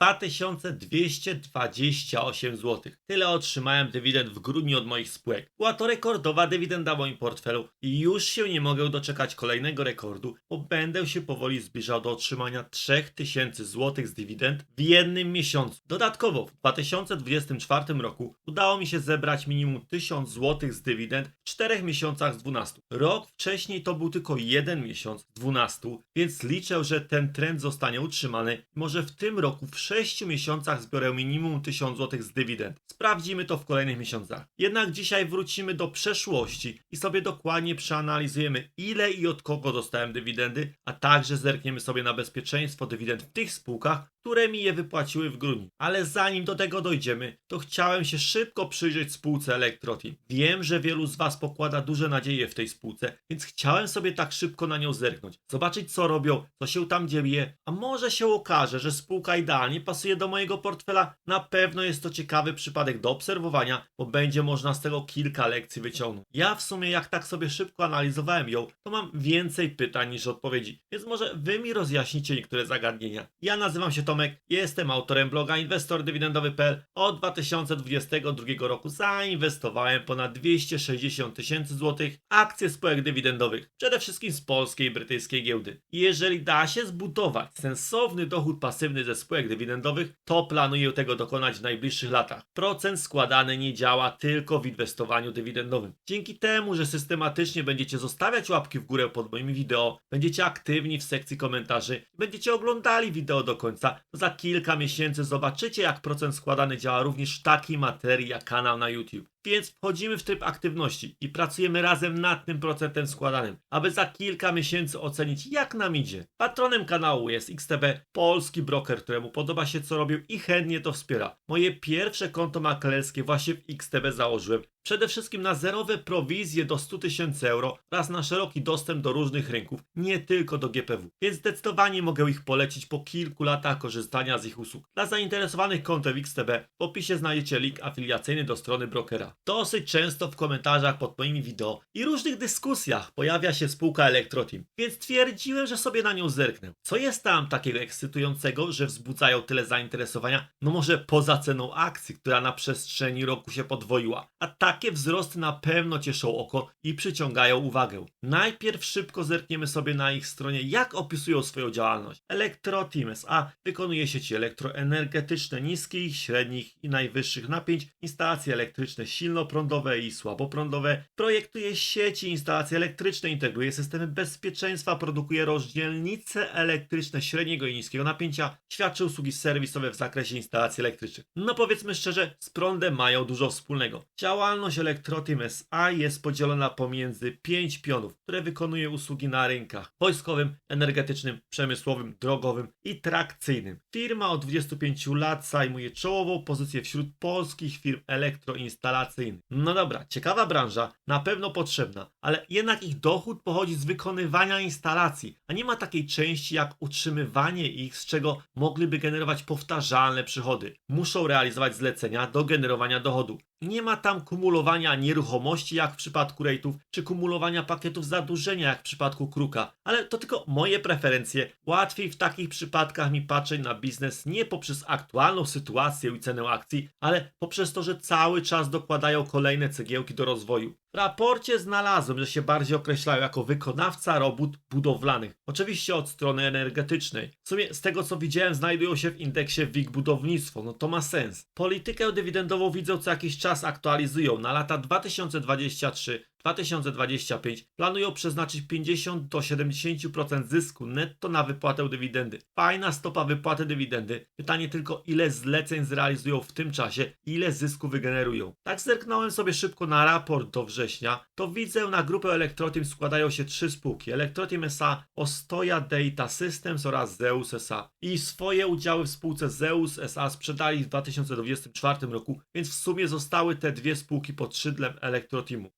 2228 zł. Tyle otrzymałem dywidend w grudniu od moich spółek. Była to rekordowa dywidenda w moim portfelu i już się nie mogę doczekać kolejnego rekordu, bo będę się powoli zbliżał do otrzymania 3000 zł z dywidend w jednym miesiącu. Dodatkowo w 2024 roku udało mi się zebrać minimum 1000 zł z dywidend w 4 miesiącach z 12. Rok wcześniej to był tylko jeden miesiąc z 12, więc liczę, że ten trend zostanie utrzymany może w tym roku w 6 miesiącach zbiorę minimum 1000 zł z dywidend. Sprawdzimy to w kolejnych miesiącach. Jednak dzisiaj wrócimy do przeszłości i sobie dokładnie przeanalizujemy ile i od kogo dostałem dywidendy, a także zerkniemy sobie na bezpieczeństwo dywidend w tych spółkach, które mi je wypłaciły w grudniu. Ale zanim do tego dojdziemy, to chciałem się szybko przyjrzeć spółce Elektroteam. Wiem, że wielu z Was pokłada duże nadzieje w tej spółce, więc chciałem sobie tak szybko na nią zerknąć, zobaczyć co robią, co się tam dzieje, a może się okaże, że spółka idealnie pasuje do mojego portfela. Na pewno jest to ciekawy przypadek do obserwowania, bo będzie można z tego kilka lekcji wyciągnąć. Ja w sumie jak tak sobie szybko analizowałem ją, to mam więcej pytań niż odpowiedzi, więc może Wy mi rozjaśnicie niektóre zagadnienia. Ja nazywam się Tomek, jestem autorem bloga inwestordywidendowy.pl. Od 2022 roku zainwestowałem ponad 260 tysięcy złotych w akcje spółek dywidendowych, przede wszystkim z polskiej i brytyjskiej giełdy. Jeżeli da się zbudować sensowny dochód pasywny ze spółek dywidendowych, to planuję tego dokonać w najbliższych latach. Procent składany nie działa tylko w inwestowaniu dywidendowym. Dzięki temu, że systematycznie będziecie zostawiać łapki w górę pod moimi wideo, będziecie aktywni w sekcji komentarzy, będziecie oglądali wideo do końca, za kilka miesięcy zobaczycie jak procent składany działa również w takiej materii jak kanał na YouTube. Więc wchodzimy w tryb aktywności i pracujemy razem nad tym procentem składanym, aby za kilka miesięcy ocenić jak nam idzie. Patronem kanału jest XTB, polski broker, któremu podoba się co robił i chętnie to wspiera. Moje pierwsze konto maklerskie właśnie w XTB założyłem. Przede wszystkim na zerowe prowizje do 100 tysięcy euro oraz na szeroki dostęp do różnych rynków, nie tylko do GPW. Więc zdecydowanie mogę ich polecić po kilku latach korzystania z ich usług. Dla zainteresowanych kontem XTB w opisie znajdziecie link afiliacyjny do strony brokera. Dosyć często w komentarzach pod moimi wideo i różnych dyskusjach pojawia się spółka Elektroteam, więc stwierdziłem, że sobie na nią zerknę. Co jest tam takiego ekscytującego, że wzbudzają tyle zainteresowania? No może poza ceną akcji, która na przestrzeni roku się podwoiła. A takie wzrosty na pewno cieszą oko i przyciągają uwagę. Najpierw szybko zerkniemy sobie na ich stronie, jak opisują swoją działalność. Elektroteam SA wykonuje sieci elektroenergetyczne niskich, średnich i najwyższych napięć, instalacje elektryczne silnoprądowe i słaboprądowe, projektuje sieci, instalacje elektryczne, integruje systemy bezpieczeństwa, produkuje rozdzielnice elektryczne średniego i niskiego napięcia, świadczy usługi serwisowe w zakresie instalacji elektrycznych. No powiedzmy szczerze, z prądem mają dużo wspólnego. Działalność Elektroteam SA jest podzielona pomiędzy pięć pionów, które wykonuje usługi na rynkach wojskowym, energetycznym, przemysłowym, drogowym i trakcyjnym. Firma od 25 lat zajmuje czołową pozycję wśród polskich firm No dobra, ciekawa branża, na pewno potrzebna, ale jednak ich dochód pochodzi z wykonywania instalacji, a nie ma takiej części jak utrzymywanie ich, z czego mogliby generować powtarzalne przychody. Muszą realizować zlecenia do generowania dochodu. Nie ma tam kumulowania nieruchomości jak w przypadku rejtów, czy kumulowania pakietów zadłużenia jak w przypadku kruka, ale to tylko moje preferencje. Łatwiej w takich przypadkach mi patrzeć na biznes nie poprzez aktualną sytuację i cenę akcji, ale poprzez to, że cały czas dokładają kolejne cegiełki do rozwoju. W raporcie znalazłem, że się bardziej określają jako wykonawca robót budowlanych. Oczywiście od strony energetycznej. W sumie z tego co widziałem znajdują się w indeksie WIG budownictwo, no to ma sens. Politykę dywidendową widzą co jakiś czas aktualizują. Na lata 2023 2025 planują przeznaczyć 50 do 70% zysku netto na wypłatę dywidendy. Fajna stopa wypłaty dywidendy. Pytanie tylko ile zleceń zrealizują w tym czasie ile zysku wygenerują. Tak zerknąłem sobie szybko na raport do września, to widzę na grupę Elektroteam składają się trzy spółki. Elektroteam SA, Ostoja Data Systems oraz Zeus SA. I swoje udziały w spółce Zeus SA sprzedali w 2024 roku, więc w sumie zostały te dwie spółki pod szydlem Elektroteamu.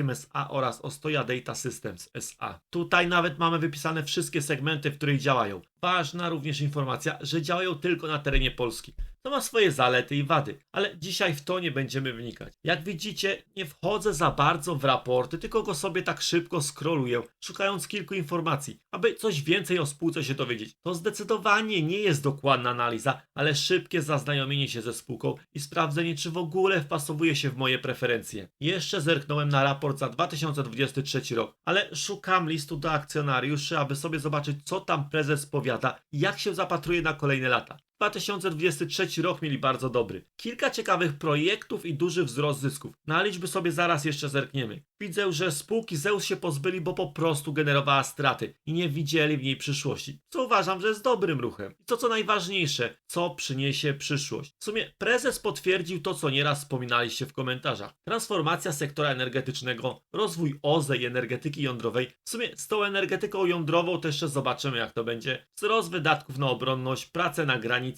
Elektroteam SA oraz Ostoja Data Systems SA. Tutaj nawet mamy wypisane wszystkie segmenty, w których działają. Ważna również informacja, że działają tylko na terenie Polski. To ma swoje zalety i wady, ale dzisiaj w to nie będziemy wnikać. Jak widzicie, nie wchodzę za bardzo w raporty, tylko go sobie tak szybko scrolluję, szukając kilku informacji, aby coś więcej o spółce się dowiedzieć. To zdecydowanie nie jest dokładna analiza, ale szybkie zaznajomienie się ze spółką i sprawdzenie, czy w ogóle wpasowuje się w moje preferencje. Jeszcze zerknąłem na raport za 2023 rok, ale szukam listu do akcjonariuszy, aby sobie zobaczyć, co tam prezes powiada i jak się zapatruje na kolejne lata. 2023 rok mieli bardzo dobry. Kilka ciekawych projektów i duży wzrost zysków. Na liczby sobie zaraz jeszcze zerkniemy. Widzę, że spółki Zeus się pozbyli, bo po prostu generowała straty i nie widzieli w niej przyszłości. Co uważam, że jest dobrym ruchem. I to co najważniejsze, co przyniesie przyszłość. W sumie prezes potwierdził to, co nieraz wspominaliście w komentarzach. Transformacja sektora energetycznego, rozwój OZE i energetyki jądrowej. W sumie z tą energetyką jądrową też jeszcze zobaczymy, jak to będzie. Wzrost wydatków na obronność, prace na granicy,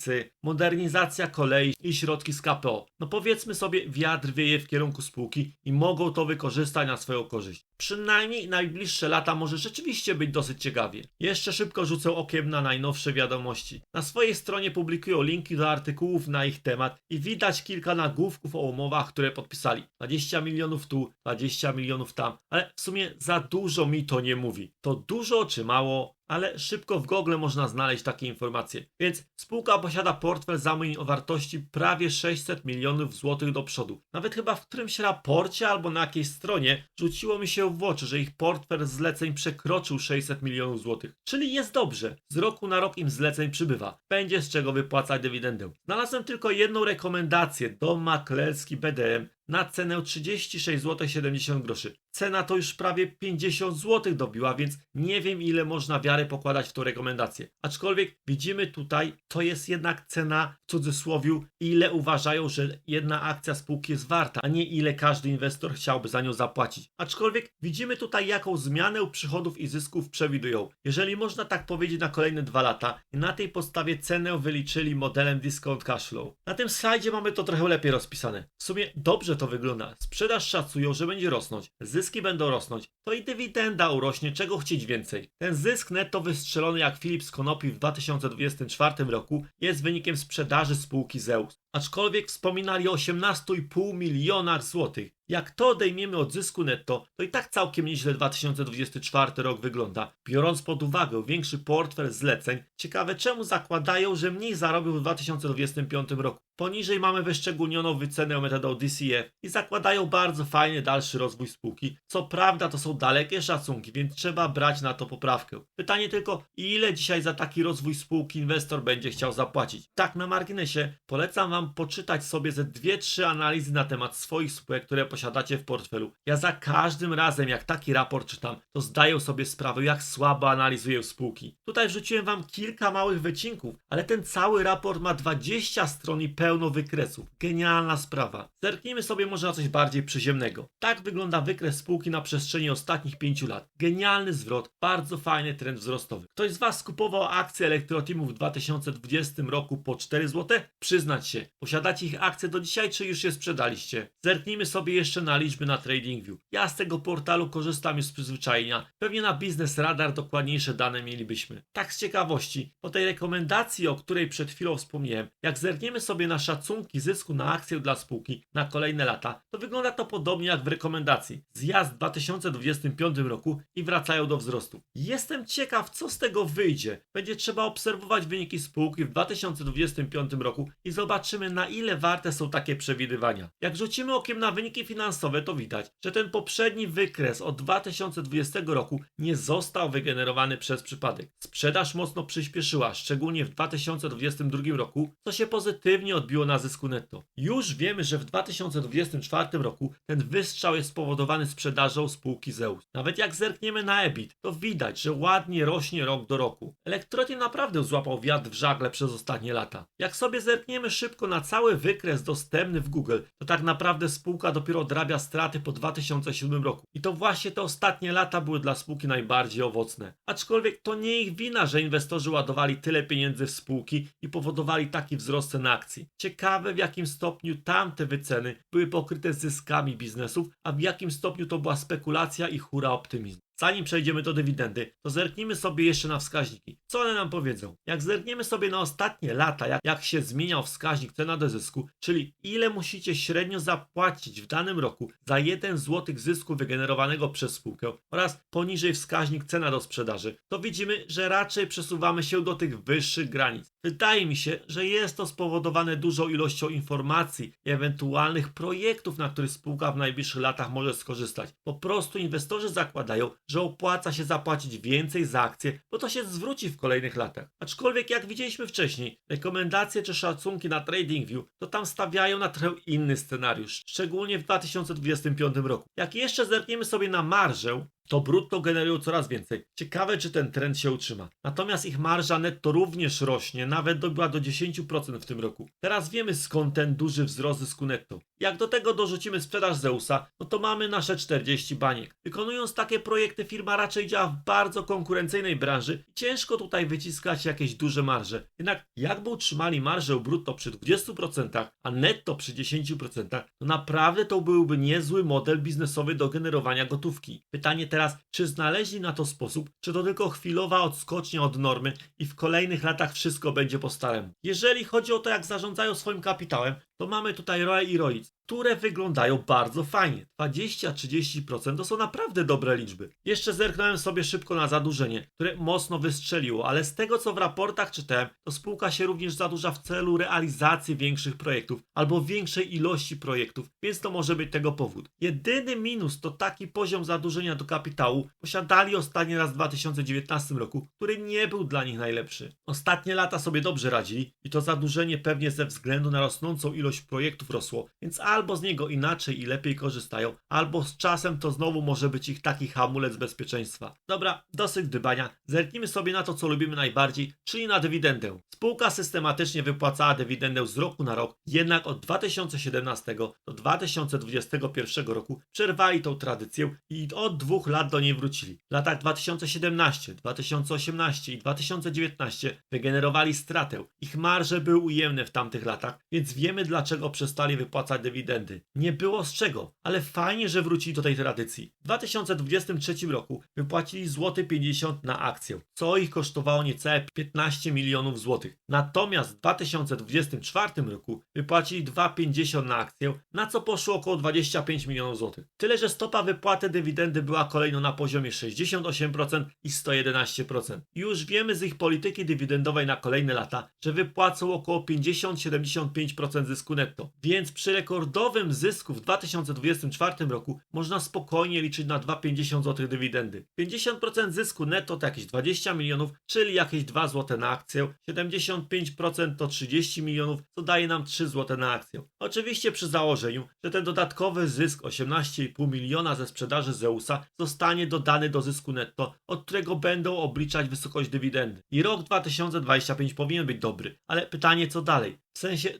modernizacja kolei i środki z KPO. No powiedzmy sobie, wiatr wieje w kierunku spółki i mogą to wykorzystać na swoją korzyść. Przynajmniej najbliższe lata może rzeczywiście być dosyć ciekawie. Jeszcze szybko rzucę okiem na najnowsze wiadomości. Na swojej stronie publikują linki do artykułów na ich temat i widać kilka nagłówków o umowach, które podpisali. 20 milionów tu, 20 milionów tam, ale w sumie za dużo mi to nie mówi. To dużo czy mało? ale szybko w Google można znaleźć takie informacje. Więc spółka posiada portfel zamówień o wartości prawie 600 milionów złotych do przodu. Nawet chyba w którymś raporcie albo na jakiejś stronie rzuciło mi się w oczy, że ich portfel zleceń przekroczył 600 milionów złotych. Czyli jest dobrze. Z roku na rok im zleceń przybywa. Będzie z czego wypłacać dywidendę. Znalazłem tylko jedną rekomendację. Dom maklerski BDM na cenę 36,70 zł 70 groszy. Cena to już prawie 50 zł dobiła, więc nie wiem ile można wiary pokładać w tą rekomendację. Aczkolwiek widzimy tutaj, to jest jednak cena w cudzysłowiu, ile uważają, że jedna akcja spółki jest warta, a nie ile każdy inwestor chciałby za nią zapłacić. Aczkolwiek widzimy tutaj jaką zmianę przychodów i zysków przewidują. Jeżeli można tak powiedzieć na kolejne dwa lata na tej podstawie cenę wyliczyli modelem discount cash flow. Na tym slajdzie mamy to trochę lepiej rozpisane. W sumie dobrze to wygląda. Sprzedaż szacują, że będzie rosnąć. Zyski będą rosnąć. To i dywidenda urośnie, czego chcieć więcej. Ten zysk netto wystrzelony jak Filip z Konopi w 2024 roku jest wynikiem sprzedaży spółki Zeus. Aczkolwiek wspominali o 18,5 milionach złotych. Jak to odejmiemy od zysku netto, to i tak całkiem nieźle 2024 rok wygląda. Biorąc pod uwagę większy portfel zleceń, ciekawe czemu zakładają, że mniej zarobią w 2025 roku. Poniżej mamy wyszczególnioną wycenę metodą DCF i zakładają bardzo fajny dalszy rozwój spółki. Co prawda to są dalekie szacunki, więc trzeba brać na to poprawkę. Pytanie tylko, ile dzisiaj za taki rozwój spółki inwestor będzie chciał zapłacić? Tak na marginesie, polecam Wam poczytać sobie ze dwie, trzy analizy na temat swoich spółek, które posiadacie w portfelu. Ja za każdym razem, jak taki raport czytam, to zdaję sobie sprawę, jak słabo analizuję spółki. Tutaj wrzuciłem Wam kilka małych wycinków, ale ten cały raport ma 20 stron i pełno wykresów. Genialna sprawa. Zerknijmy sobie może na coś bardziej przyziemnego. Tak wygląda wykres spółki na przestrzeni ostatnich 5 lat. Genialny zwrot, bardzo fajny trend wzrostowy. Ktoś z Was kupował akcje Elektrotimu w 2020 roku po 4 zł? Przyznać się, posiadacie ich akcje do dzisiaj, czy już je sprzedaliście? Zerknijmy sobie jeszcze na liczby na TradingView. Ja z tego portalu korzystam już z przyzwyczajenia. Pewnie na Business Radar dokładniejsze dane mielibyśmy. Tak z ciekawości, po tej rekomendacji, o której przed chwilą wspomniałem, jak zerkniemy sobie na szacunki zysku na akcję dla spółki na kolejne lata, to wygląda to podobnie jak w rekomendacji. Zjazd w 2025 roku i wracają do wzrostu. Jestem ciekaw, co z tego wyjdzie. Będzie trzeba obserwować wyniki spółki w 2025 roku i zobaczymy, na ile warte są takie przewidywania. Jak rzucimy okiem na wyniki finansowe, to widać, że ten poprzedni wykres od 2020 roku nie został wygenerowany przez przypadek. Sprzedaż mocno przyspieszyła, szczególnie w 2022 roku, co się pozytywnie odbiło na zysku netto. Już wiemy, że w 2024 roku ten wystrzał jest spowodowany sprzedażą spółki Zeus. Nawet jak zerkniemy na EBIT, to widać, że ładnie rośnie rok do roku. Elektrotin naprawdę złapał wiatr w żagle przez ostatnie lata. Jak sobie zerkniemy szybko na cały wykres dostępny w Google, to tak naprawdę spółka dopiero odrabia straty po 2007 roku. I to właśnie te ostatnie lata były dla spółki najbardziej owocne. Aczkolwiek to nie ich wina, że inwestorzy ładowali tyle pieniędzy w spółki i powodowali taki wzrost cen akcji. Ciekawe w jakim stopniu tamte wyceny były pokryte zyskami biznesów, a w jakim stopniu to była spekulacja i hura optymizm. Zanim przejdziemy do dywidendy, to zerknijmy sobie jeszcze na wskaźniki. Co one nam powiedzą? Jak zerkniemy sobie na ostatnie lata, jak, jak się zmieniał wskaźnik cena do zysku, czyli ile musicie średnio zapłacić w danym roku za 1 zł zysku wygenerowanego przez spółkę oraz poniżej wskaźnik cena do sprzedaży, to widzimy, że raczej przesuwamy się do tych wyższych granic. Wydaje mi się, że jest to spowodowane dużą ilością informacji i ewentualnych projektów, na których spółka w najbliższych latach może skorzystać. Po prostu inwestorzy zakładają, że opłaca się zapłacić więcej za akcje, bo to się zwróci w kolejnych latach. Aczkolwiek, jak widzieliśmy wcześniej, rekomendacje czy szacunki na TradingView to tam stawiają na trochę inny scenariusz, szczególnie w 2025 roku. Jak jeszcze zerkniemy sobie na marżę, to brutto generują coraz więcej. Ciekawe, czy ten trend się utrzyma. Natomiast ich marża netto również rośnie, nawet dobyła do 10% w tym roku. Teraz wiemy skąd ten duży wzrost zysku netto. Jak do tego dorzucimy sprzedaż Zeusa, no to mamy nasze 40 baniek. Wykonując takie projekty, firma raczej działa w bardzo konkurencyjnej branży i ciężko tutaj wyciskać jakieś duże marże. Jednak jakby utrzymali marżę brutto przy 20%, a netto przy 10%, to naprawdę to byłby niezły model biznesowy do generowania gotówki. Pytanie teraz, czy znaleźli na to sposób, czy to tylko chwilowa odskocznia od normy i w kolejnych latach wszystko będzie po staremu. Jeżeli chodzi o to, jak zarządzają swoim kapitałem, to mamy tutaj ROE i ROIC, które wyglądają bardzo fajnie. 20-30% to są naprawdę dobre liczby. Jeszcze zerknąłem sobie szybko na zadłużenie, które mocno wystrzeliło, ale z tego co w raportach czytałem, to spółka się również zadłuża w celu realizacji większych projektów albo większej ilości projektów, więc to może być tego powód. Jedyny minus to taki poziom zadłużenia do kapitału posiadali ostatni raz w 2019 roku, który nie był dla nich najlepszy. Ostatnie lata sobie dobrze radzili i to zadłużenie pewnie ze względu na rosnącą ilość projektów rosło, więc albo z niego inaczej i lepiej korzystają, albo z czasem to znowu może być ich taki hamulec bezpieczeństwa. Dobra, dosyć dybania. Zerknijmy sobie na to, co lubimy najbardziej, czyli na dywidendę. Spółka systematycznie wypłacała dywidendę z roku na rok, jednak od 2017 do 2021 roku przerwali tą tradycję i od dwóch lat do niej wrócili. W latach 2017, 2018 i 2019 wygenerowali stratę. Ich marże były ujemne w tamtych latach, więc wiemy dlaczego przestali wypłacać dywidendy. Nie było z czego, ale fajnie, że wrócili do tej tradycji. W 2023 roku wypłacili złoty 50 na akcję, co ich kosztowało niecałe 15 milionów złotych. Natomiast w 2024 roku wypłacili 2,50 na akcję, na co poszło około 25 milionów złotych. Tyle, że stopa wypłaty dywidendy była kolejno na poziomie 68% i 111%. Już wiemy z ich polityki dywidendowej na kolejne lata, że wypłacą około 50-75% zysku netto. Więc przy rekordowym zysku w 2024 roku można spokojnie liczyć na 2,50 zł dywidendy. 50% zysku netto to jakieś 20 milionów, czyli jakieś 2 zł na akcję. 75% to 30 milionów, co daje nam 3 zł na akcję. Oczywiście przy założeniu, że ten dodatkowy zysk 18,5 miliona ze sprzedaży Zeusa zostanie dodany do zysku netto, od którego będą obliczać wysokość dywidendy. I rok 2025 powinien być dobry, ale pytanie co dalej? W sensie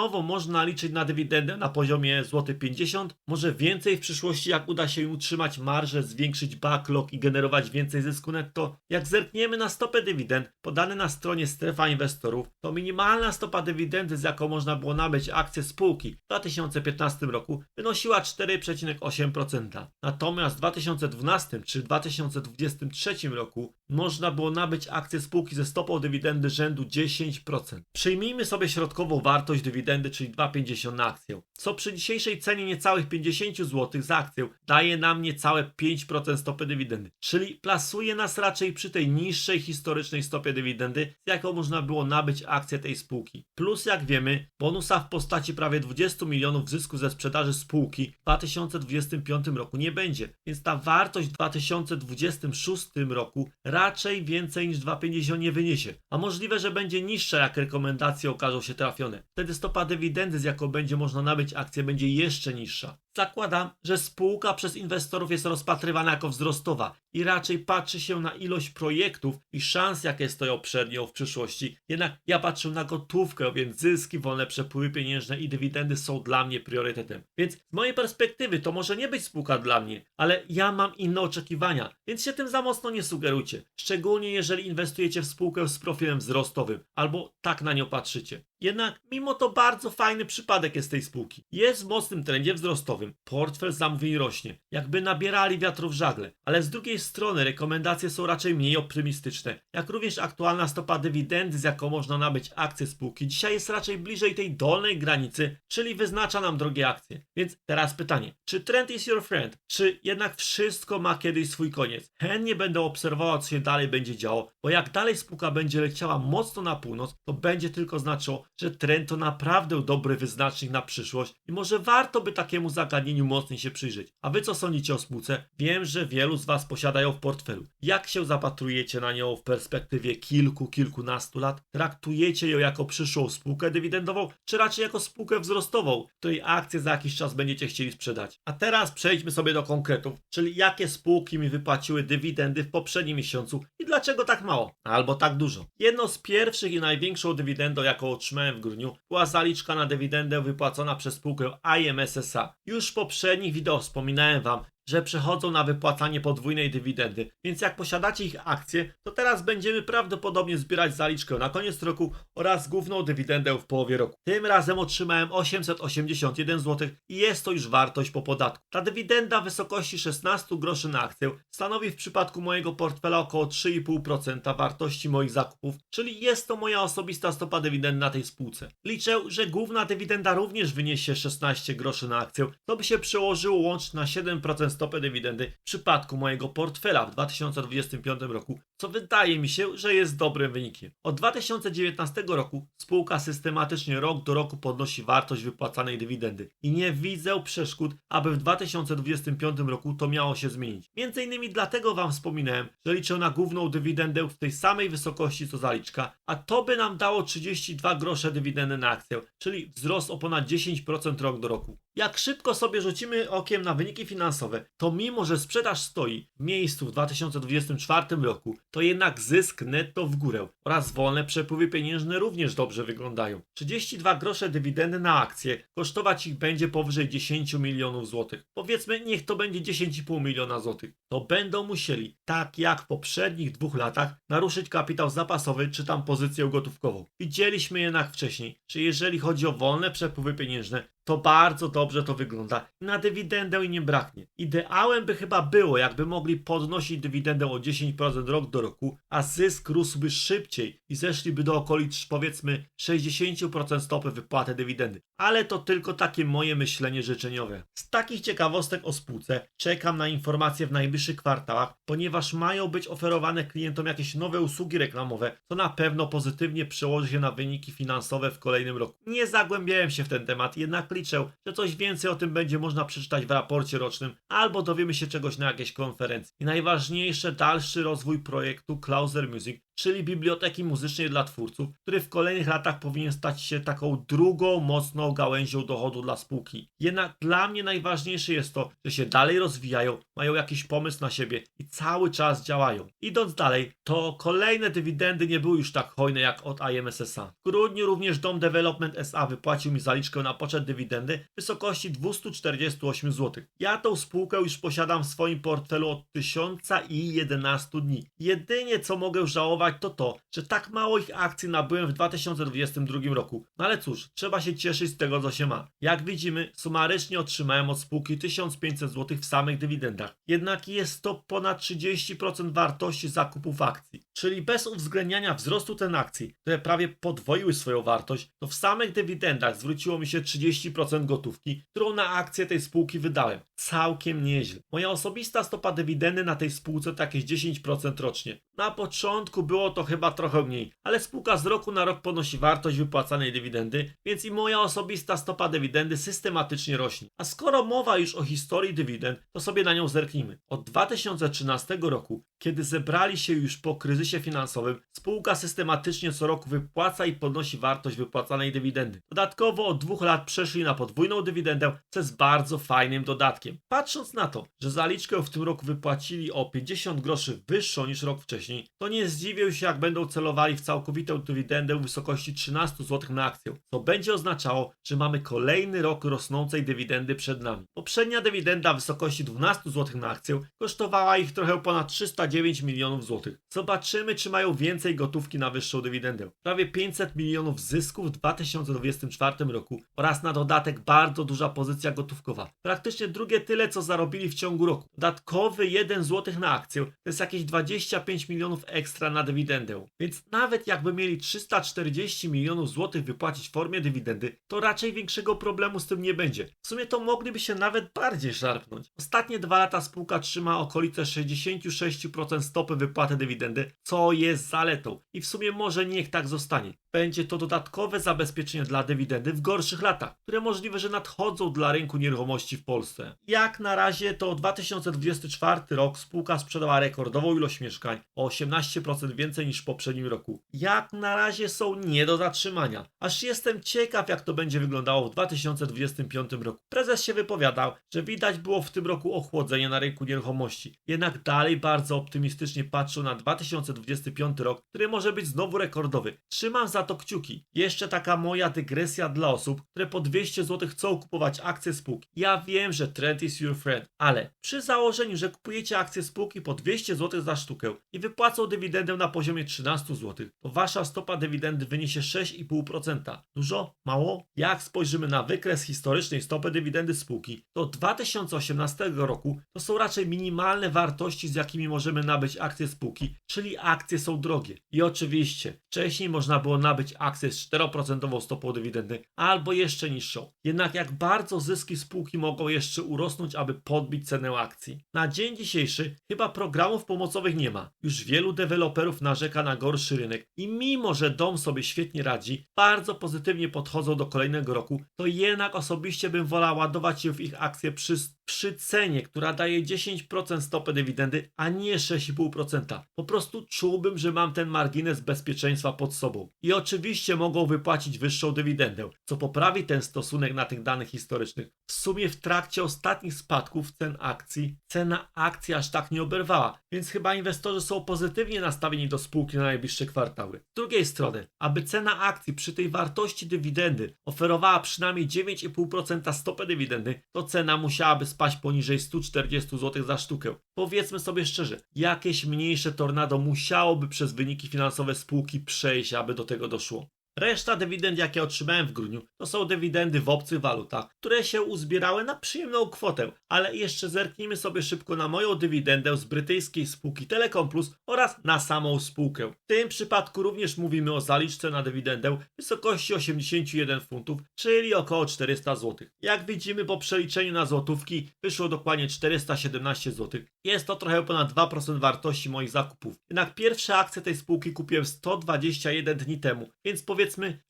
długoterminowo można liczyć na dywidendę na poziomie złoty 50, może więcej w przyszłości jak uda się utrzymać marżę, zwiększyć backlog i generować więcej zysku netto. Jak zerkniemy na stopę dywidend podane na stronie strefa inwestorów, to minimalna stopa dywidendy z jaką można było nabyć akcje spółki w 2015 roku wynosiła 4,8%. Natomiast w 2012 czy 2023 roku można było nabyć akcje spółki ze stopą dywidendy rzędu 10%. Przyjmijmy sobie środkową wartość dywidendy, czyli 2,50 na akcję, co przy dzisiejszej cenie niecałych 50 zł za akcję daje nam niecałe 5% stopy dywidendy, czyli plasuje nas raczej przy tej niższej historycznej stopie dywidendy, z jaką można było nabyć akcje tej spółki. Plus jak wiemy, bonusa w postaci prawie 20 milionów zysku ze sprzedaży spółki w 2025 roku nie będzie, więc ta wartość w 2026 roku raczej więcej niż 2,50 nie wyniesie, a możliwe, że będzie niższa jak rekomendacje okażą się trafione. Wtedy stopa dywidendy, z jaką będzie można nabyć akcję, będzie jeszcze niższa. Zakładam, że spółka przez inwestorów jest rozpatrywana jako wzrostowa i raczej patrzy się na ilość projektów i szans, jakie stoją przed nią w przyszłości. Jednak ja patrzę na gotówkę, więc zyski, wolne przepływy pieniężne i dywidendy są dla mnie priorytetem. Więc z mojej perspektywy to może nie być spółka dla mnie, ale ja mam inne oczekiwania, więc się tym za mocno nie sugerujcie. Szczególnie jeżeli inwestujecie w spółkę z profilem wzrostowym, albo tak na nią patrzycie. Jednak mimo to bardzo fajny przypadek jest tej spółki. Jest w mocnym trendzie wzrostowym, portfel zamówień rośnie, jakby nabierali wiatru w żagle, ale z drugiej strony rekomendacje są raczej mniej optymistyczne, jak również aktualna stopa dywidendy, z jaką można nabyć akcje spółki, dzisiaj jest raczej bliżej tej dolnej granicy, czyli wyznacza nam drogie akcje. Więc teraz pytanie, czy trend is your friend, czy jednak wszystko ma kiedyś swój koniec? Chętnie będę obserwował, co się dalej będzie działo, bo jak dalej spółka będzie leciała mocno na północ, to będzie tylko znaczyło, że trend to naprawdę dobry wyznacznik na przyszłość i może warto by takiemu zagadnieniu mocniej się przyjrzeć. A wy co sądzicie o spółce? Wiem, że wielu z was posiada ją w portfelu. Jak się zapatrujecie na nią w perspektywie kilku, kilkunastu lat? Traktujecie ją jako przyszłą spółkę dywidendową, czy raczej jako spółkę wzrostową, której akcje za jakiś czas będziecie chcieli sprzedać? A teraz przejdźmy sobie do konkretów, czyli jakie spółki mi wypłaciły dywidendy w poprzednim miesiącu i dlaczego tak mało, albo tak dużo. Jedną z pierwszych i największą dywidendą, jaką otrzymałem w grudniu, była zaliczka na dywidendę wypłacona przez spółkę IMS SA. Już w poprzednich wideo wspominałem Wam, że przechodzą na wypłacanie podwójnej dywidendy, więc jak posiadacie ich akcje, to teraz będziemy prawdopodobnie zbierać zaliczkę na koniec roku oraz główną dywidendę w połowie roku. Tym razem otrzymałem 881 zł i jest to już wartość po podatku. Ta dywidenda w wysokości 16 groszy na akcję stanowi w przypadku mojego portfela około 3,5% wartości moich zakupów, czyli jest to moja osobista stopa dywidendy na tej spółce. Liczę, że główna dywidenda również wyniesie 16 groszy na akcję, co by się przełożyło łącznie na 7% stopę dywidendy w przypadku mojego portfela w 2025 roku, co wydaje mi się, że jest dobrym wynikiem. Od 2019 roku spółka systematycznie rok do roku podnosi wartość wypłacanej dywidendy i nie widzę przeszkód, aby w 2025 roku to miało się zmienić. Między innymi dlatego Wam wspominałem, że liczę na główną dywidendę w tej samej wysokości co zaliczka, a to by nam dało 32 grosze dywidendy na akcję, czyli wzrost o ponad 10% rok do roku. Jak szybko sobie rzucimy okiem na wyniki finansowe, to mimo, że sprzedaż stoi w miejscu w 2024 roku, to jednak zysk netto w górę oraz wolne przepływy pieniężne również dobrze wyglądają. 32 grosze dywidendy na akcje kosztować ich będzie powyżej 10 milionów złotych. Powiedzmy, niech to będzie 10,5 miliona złotych. To będą musieli, tak jak w poprzednich dwóch latach, naruszyć kapitał zapasowy czy tam pozycję gotówkową. Widzieliśmy jednak wcześniej, że jeżeli chodzi o wolne przepływy pieniężne, to bardzo dobrze to wygląda. Na dywidendę im nie braknie. Ideałem by chyba było, jakby mogli podnosić dywidendę o 10% rok do roku, a zysk rósłby szybciej i zeszliby do okolic powiedzmy 60% stopy wypłaty dywidendy. Ale to tylko takie moje myślenie życzeniowe. Z takich ciekawostek o spółce czekam na informacje w najbliższych kwartałach, ponieważ mają być oferowane klientom jakieś nowe usługi reklamowe, co na pewno pozytywnie przełoży się na wyniki finansowe w kolejnym roku. Nie zagłębiałem się w ten temat, jednak liczę, że coś więcej o tym będzie można przeczytać w raporcie rocznym, albo dowiemy się czegoś na jakiejś konferencji. I najważniejsze, dalszy rozwój projektu Klauser Music, czyli biblioteki muzycznej dla twórców, który w kolejnych latach powinien stać się taką drugą mocną gałęzią dochodu dla spółki. Jednak dla mnie najważniejsze jest to, że się dalej rozwijają, mają jakiś pomysł na siebie i cały czas działają. Idąc dalej, to kolejne dywidendy nie były już tak hojne jak od IMS SA. W grudniu również Dom Development SA wypłacił mi zaliczkę na poczet dywidendy w wysokości 248 zł. Ja tą spółkę już posiadam w swoim portfelu od 1011 dni. Jedynie co mogę żałować to to, że tak mało ich akcji nabyłem w 2022 roku. No ale cóż, trzeba się cieszyć z tego co się ma. Jak widzimy, sumarycznie otrzymałem od spółki 1500 zł w samych dywidendach. Jednak jest to ponad 30% wartości zakupów akcji. Czyli bez uwzględniania wzrostu ten akcji, które prawie podwoiły swoją wartość, to w samych dywidendach zwróciło mi się 30% gotówki, którą na akcję tej spółki wydałem. Całkiem nieźle. Moja osobista stopa dywidendy na tej spółce to jakieś 10% rocznie. Na początku było to chyba trochę mniej, ale spółka z roku na rok podnosi wartość wypłacanej dywidendy, więc i moja osobista stopa dywidendy systematycznie rośnie. A skoro mowa już o historii dywidend, to sobie na nią zerknijmy. Od 2013 roku, kiedy zebrali się już po kryzysie finansowym, spółka systematycznie co roku wypłaca i podnosi wartość wypłacanej dywidendy. Dodatkowo od dwóch lat przeszli na podwójną dywidendę, co jest bardzo fajnym dodatkiem. Patrząc na to, że zaliczkę w tym roku wypłacili o 50 groszy wyższą niż rok wcześniej, to nie zdziwię się, jak będą celowali w całkowitą dywidendę w wysokości 13 zł na akcję, co będzie oznaczało, że mamy kolejny rok rosnącej dywidendy przed nami. Poprzednia dywidenda w wysokości 12 zł na akcję kosztowała ich trochę ponad 309 milionów złotych. Zobaczymy Zobaczymy, czy mają więcej gotówki na wyższą dywidendę. Prawie 500 milionów zysków w 2024 roku oraz na dodatek bardzo duża pozycja gotówkowa. Praktycznie drugie tyle, co zarobili w ciągu roku. Dodatkowy 1 zł na akcję to jest jakieś 25 milionów ekstra na dywidendę. Więc nawet jakby mieli 340 milionów złotych wypłacić w formie dywidendy, to raczej większego problemu z tym nie będzie. W sumie to mogliby się nawet bardziej szarpnąć. Ostatnie dwa lata spółka trzyma okolice 66% stopy wypłaty dywidendy, co jest zaletą. I w sumie może niech tak zostanie. Będzie to dodatkowe zabezpieczenie dla dywidendy w gorszych latach, które możliwe, że nadchodzą dla rynku nieruchomości w Polsce. Jak na razie to 2024 rok spółka sprzedała rekordową ilość mieszkań, o 18% więcej niż w poprzednim roku. Jak na razie są nie do zatrzymania. Aż jestem ciekaw, jak to będzie wyglądało w 2025 roku. Prezes się wypowiadał, że widać było w tym roku ochłodzenie na rynku nieruchomości. Jednak dalej bardzo optymistycznie patrzą na 2025 rok, który może być znowu rekordowy. Trzymam za to kciuki. Jeszcze taka moja dygresja dla osób, które po 200 zł chcą kupować akcje spółki. Ja wiem, że trend is your friend, ale przy założeniu, że kupujecie akcje spółki po 200 zł za sztukę i wypłacą dywidendę na poziomie 13 zł, to wasza stopa dywidendy wyniesie 6,5%. Dużo? Mało? Jak spojrzymy na wykres historycznej stopy dywidendy spółki, to od 2018 roku to są raczej minimalne wartości, z jakimi możemy nabyć akcje spółki, czyli akcje są drogie. I oczywiście, wcześniej można było nabyć akcje z 4% stopą dywidendy albo jeszcze niższą. Jednak jak bardzo zyski spółki mogą jeszcze urosnąć, aby podbić cenę akcji. Na dzień dzisiejszy chyba programów pomocowych nie ma. Już wielu deweloperów narzeka na gorszy rynek i mimo, że dom sobie świetnie radzi, bardzo pozytywnie podchodzą do kolejnego roku, to jednak osobiście bym wolał ładować się w ich akcje przy, przy cenie, która daje 10% stopy dywidendy, a nie 6,5%. Po prostu czułbym, że mam ten margines bezpieczeństwa pod sobą. I oczywiście mogą wypłacić wyższą dywidendę, co poprawi ten stosunek na tych danych historycznych. W sumie w trakcie ostatnich spadków cen akcji, cena akcji aż tak nie oberwała, więc chyba inwestorzy są pozytywnie nastawieni do spółki na najbliższe kwartały. Z drugiej strony, aby cena akcji przy tej wartości dywidendy oferowała przynajmniej 9,5% stopę dywidendy, to cena musiałaby spaść poniżej 140 zł za sztukę. Powiedzmy sobie szczerze, jakieś mniejsze tornado musiałoby przez wyniki finansowe spółki przejść, aby do tego doszło. Reszta dywidend, jakie otrzymałem w grudniu, to są dywidendy w obcych walutach, które się uzbierały na przyjemną kwotę, ale jeszcze zerknijmy sobie szybko na moją dywidendę z brytyjskiej spółki Telecom Plus oraz na samą spółkę. W tym przypadku również mówimy o zaliczce na dywidendę w wysokości 81 funtów, czyli około 400 zł. Jak widzimy po przeliczeniu na złotówki wyszło dokładnie 417 zł. Jest to trochę ponad 2% wartości moich zakupów. Jednak pierwsze akcje tej spółki kupiłem 121 dni temu, więc powiedzmy,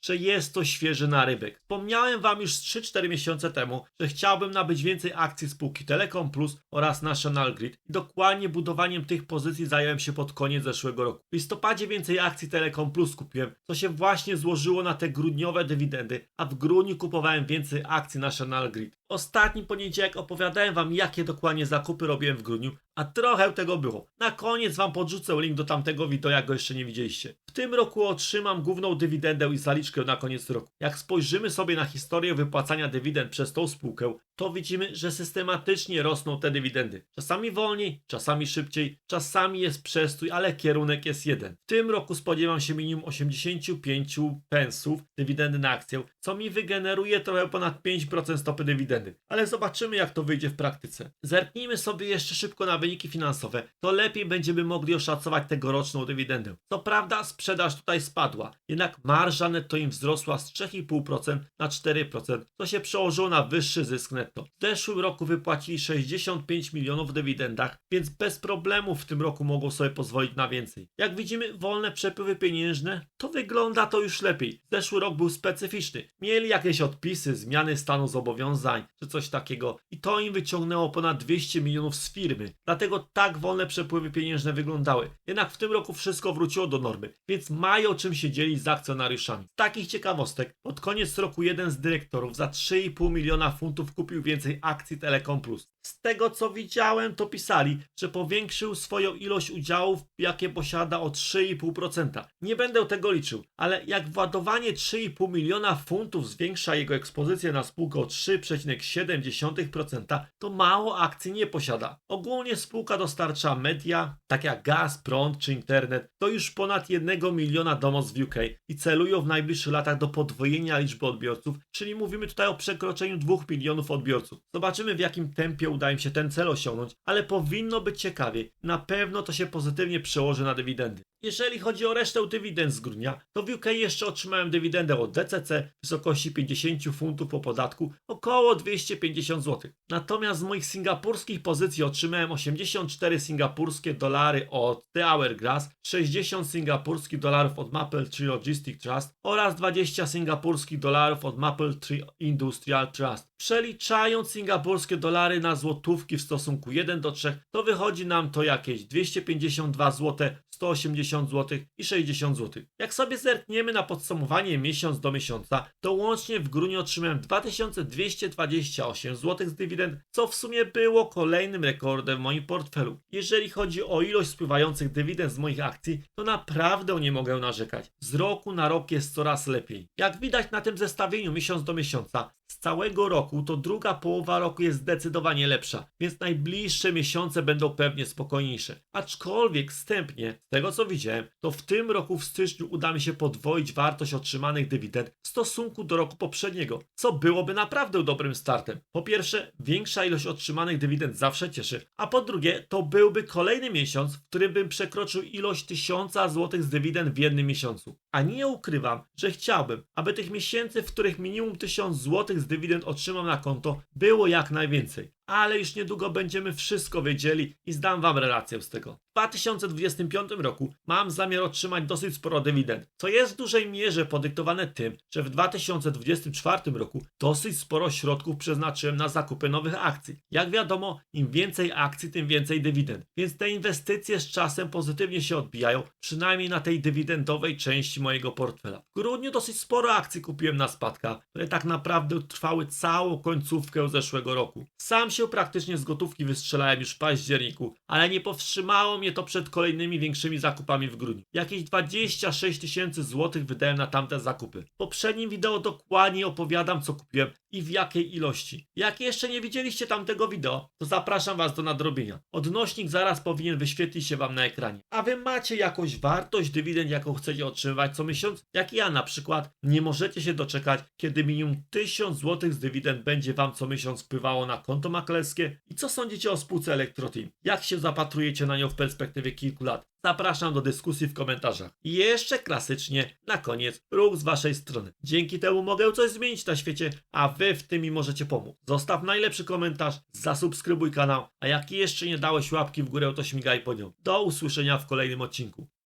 że jest to świeży narybek. Wspomniałem Wam już 3-4 miesiące temu, że chciałbym nabyć więcej akcji spółki Telecom Plus oraz National Grid i dokładnie budowaniem tych pozycji zająłem się pod koniec zeszłego roku. W listopadzie więcej akcji Telecom Plus kupiłem, co się właśnie złożyło na te grudniowe dywidendy, a w grudniu kupowałem więcej akcji National Grid. Ostatni poniedziałek opowiadałem Wam, jakie dokładnie zakupy robiłem w grudniu, a trochę tego było. Na koniec Wam podrzucę link do tamtego wideo, jak go jeszcze nie widzieliście. W tym roku otrzymam główną dywidendę i zaliczkę na koniec roku. Jak spojrzymy sobie na historię wypłacania dywidend przez tą spółkę, to widzimy, że systematycznie rosną te dywidendy. Czasami wolniej, czasami szybciej, czasami jest przestój, ale kierunek jest jeden. W tym roku spodziewam się minimum 85 pensów dywidendy na akcję, co mi wygeneruje trochę ponad 5% stopy dywidendy. Ale zobaczymy, jak to wyjdzie w praktyce. Zerknijmy sobie jeszcze szybko na wyniki finansowe, to lepiej będziemy mogli oszacować tegoroczną dywidendę. Co prawda, sprzedaż tutaj spadła, jednak marża netto im wzrosła z 3,5% na 4%, co się przełożyło na wyższy zysk netto. W zeszłym roku wypłacili 65 milionów w dywidendach, więc bez problemu w tym roku mogą sobie pozwolić na więcej. Jak widzimy, wolne przepływy pieniężne, to wygląda to już lepiej. Zeszły rok był specyficzny. Mieli jakieś odpisy, zmiany stanu zobowiązań, czy coś takiego i to im wyciągnęło ponad 200 milionów z firmy. Dlatego tak wolne przepływy pieniężne wyglądały. Jednak w tym roku wszystko wróciło do normy, więc mają czym się dzielić z akcjonariuszami. Z takich ciekawostek, pod koniec roku jeden z dyrektorów za 3,5 miliona funtów kupił więcej akcji Telecom Plus. Z tego co widziałem, to pisali, że powiększył swoją ilość udziałów, jakie posiada o 3,5%. Nie będę tego liczył, ale jak władowanie 3,5 miliona funtów zwiększa jego ekspozycję na spółkę o 3,5 0,7%, to mało akcji nie posiada. Ogólnie spółka dostarcza media, tak jak gaz, prąd czy internet, do już ponad 1 miliona domostw w UK i celują w najbliższych latach do podwojenia liczby odbiorców, czyli mówimy tutaj o przekroczeniu 2 milionów odbiorców. Zobaczymy w jakim tempie uda im się ten cel osiągnąć, ale powinno być ciekawie. Na pewno to się pozytywnie przełoży na dywidendy. Jeżeli chodzi o resztę dywidend z grudnia, to w UK jeszcze otrzymałem dywidendę od DCC w wysokości 50 funtów po podatku, około 250 zł. Natomiast z moich singapurskich pozycji otrzymałem 84 singapurskie dolary od The Hourglass, 60 singapurskich dolarów od Maple Tree Logistic Trust oraz 20 singapurskich dolarów od Maple Tree Industrial Trust. Przeliczając singapurskie dolary na złotówki w stosunku 1 do 3, to wychodzi nam to jakieś 252 zł, 180 zł i 60 zł. Jak sobie zerkniemy na podsumowanie miesiąc do miesiąca, to łącznie w grudniu otrzymałem 2228 zł z dywidend, co w sumie było kolejnym rekordem w moim portfelu. Jeżeli chodzi o ilość spływających dywidend z moich akcji, to naprawdę nie mogę narzekać. Z roku na rok jest coraz lepiej. Jak widać na tym zestawieniu miesiąc do miesiąca, z całego roku to druga połowa roku jest zdecydowanie lepsza, więc najbliższe miesiące będą pewnie spokojniejsze. Aczkolwiek wstępnie, tego co widziałem, to w tym roku w styczniu uda mi się podwoić wartość otrzymanych dywidend w stosunku do roku poprzedniego, co byłoby naprawdę dobrym startem. Po pierwsze, większa ilość otrzymanych dywidend zawsze cieszy, a po drugie, to byłby kolejny miesiąc, w którym bym przekroczył ilość 1000 zł z dywidend w jednym miesiącu. A nie ukrywam, że chciałbym, aby tych miesięcy, w których minimum 1000 zł z dywidend otrzymam na konto, było jak najwięcej. Ale już niedługo będziemy wszystko wiedzieli i zdam wam relację z tego. W 2025 roku mam zamiar otrzymać dosyć sporo dywidend, co jest w dużej mierze podyktowane tym, że w 2024 roku dosyć sporo środków przeznaczyłem na zakupy nowych akcji. Jak wiadomo, im więcej akcji, tym więcej dywidend, więc te inwestycje z czasem pozytywnie się odbijają, przynajmniej na tej dywidendowej części mojego portfela. W grudniu dosyć sporo akcji kupiłem na spadka, które tak naprawdę trwały całą końcówkę zeszłego roku. Sam się praktycznie z gotówki wystrzelałem już w październiku, ale nie powstrzymało mnie to przed kolejnymi większymi zakupami w grudniu. Jakieś 26 tysięcy złotych wydałem na tamte zakupy. W poprzednim wideo dokładnie opowiadam co kupiłem i w jakiej ilości. Jak jeszcze nie widzieliście tamtego wideo, to zapraszam was do nadrobienia. Odnośnik zaraz powinien wyświetlić się wam na ekranie. A wy macie jakąś wartość dywidend, jaką chcecie otrzymywać co miesiąc? Jak ja na przykład nie możecie się doczekać, kiedy minimum 1000 zł z dywidend będzie wam co miesiąc wpływało na konto maklerskie? I co sądzicie o spółce Electroteam? Jak się zapatrujecie na nią w perspektywie kilku lat? Zapraszam do dyskusji w komentarzach. I jeszcze klasycznie, na koniec, ruch z waszej strony. Dzięki temu mogę coś zmienić na świecie, a wy w tym mi możecie pomóc. Zostaw najlepszy komentarz, zasubskrybuj kanał, a jak jeszcze nie dałeś łapki w górę, to śmigaj po nią. Do usłyszenia w kolejnym odcinku.